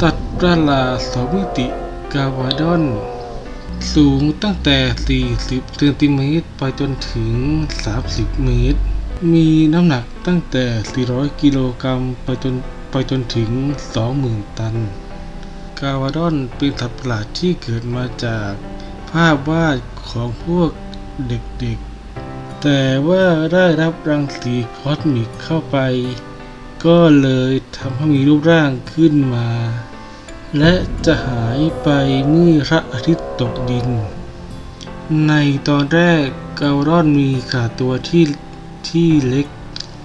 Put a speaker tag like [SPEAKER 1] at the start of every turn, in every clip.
[SPEAKER 1] สัตว์ประหลาดสองมิติกาวาดอน สูงตั้งแต่ 40เซนติเมตรไปจนถึง 30 เมตร มีน้ำหนักตั้งแต่ 400 กิโลกรัมไปจนไปจนถึง 20,000 ตัน กาวาดอนเป็นสัตว์ประหลาดที่เกิดมาจากภาพวาดของพวกเด็กๆ แต่ว่าได้รับรังสีคอสมิกเข้าไป ก็เลยทำให้มีรูปร่างขึ้นมา และจะหายไปเมื่อพระอาทิตย์ตกดิน ในตอนแรกกาวรอนมีขนาดตัวที่ที่เล็ก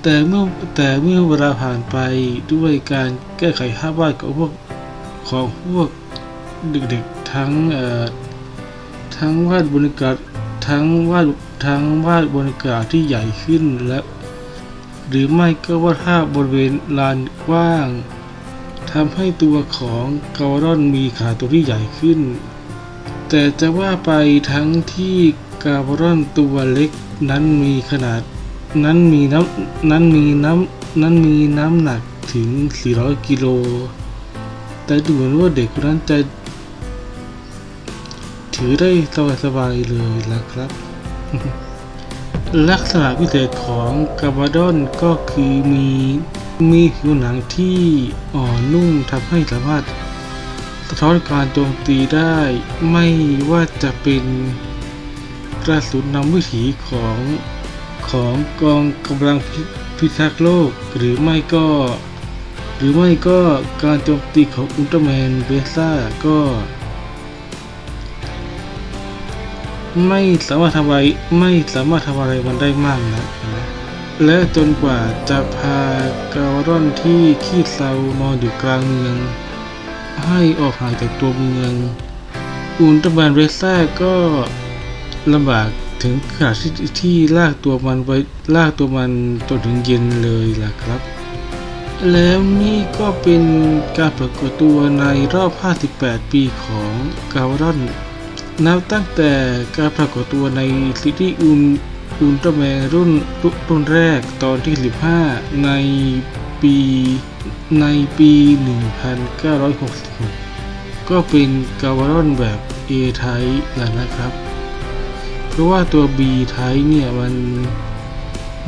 [SPEAKER 1] แต่เมื่อแต่เมื่อเวลาผ่านไปด้วยการแก้ไขภาพวาดของพวกของพวกเด็กๆทั้งเอ่อทั้งวาดบนกระดาษทั้งวาดทั้งวาดบนกระดาษที่ใหญ่ขึ้นและ หรือไม่ก็วาดภาพบริเวณลานกว้างทำให้ตัวของกาวรอนมีขาตัวที่ใหญ่ขึ้น แต่จะว่าไปทั้งที่กาวรอนตัวเล็กนั้นมีขนาด นั้นมีน้ำนั้นมีน้ำนั้นมีน้ำหนักถึง 400 กิโล แต่ดูเหมือนว่าเด็กคนนั้นจะ ถือได้สบายๆเลยละครับ ลักษณะพิเศษของกาบาดอนก็คือมีมีผิวหนังที่อ่อนนุ่มทำให้สามารถสะท้อนการโจมตีได้ไม่ว่าจะเป็นกระสุนนำวิถีของของกองกำลังพิทักษ์โลกหรือไม่ก็ หรือไม่ก็การโจมตีของอุลตร้าแมนเบซ่าก็ ไม่สามารถทำอะไรไม่สามารถทำอะไรมันได้มากนะและจนกว่าจะพากาวรอนที่ขี้เซานอนอยู่กลางเมือง ให้ออกห่างจากตัวเมือง อุลตร้าแมนเรซ่าก็ลำบากถึงขนาดที่ที่ลากตัวมันไว้ลากตัวมันจนถึงเย็นเลยล่ะครับ แล้วนี่ก็เป็นการปรากฏตัวในรอบ 58 ปีของกาวรอน นับตั้งแต่การปรากฏตัวในซีรีส์อุลอุลตร้าแมนรุ่นรุ่นแรกตอนที่ 15 ในปีในปี 1966 ก็เป็นกาวารอนแบบ A type แล้วนะครับ เพราะว่าตัว B type เนี่ยมัน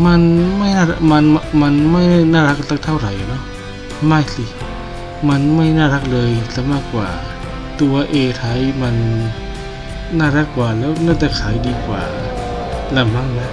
[SPEAKER 1] มันไม่น่ามันมันไม่น่ารักสักเท่าไหร่เนาะไม่สิ มันไม่น่ารักเลยซะมากกว่าตัว A type มัน น่ารักกว่าแล้วน่าจะขายดีกว่าละมั้งนะ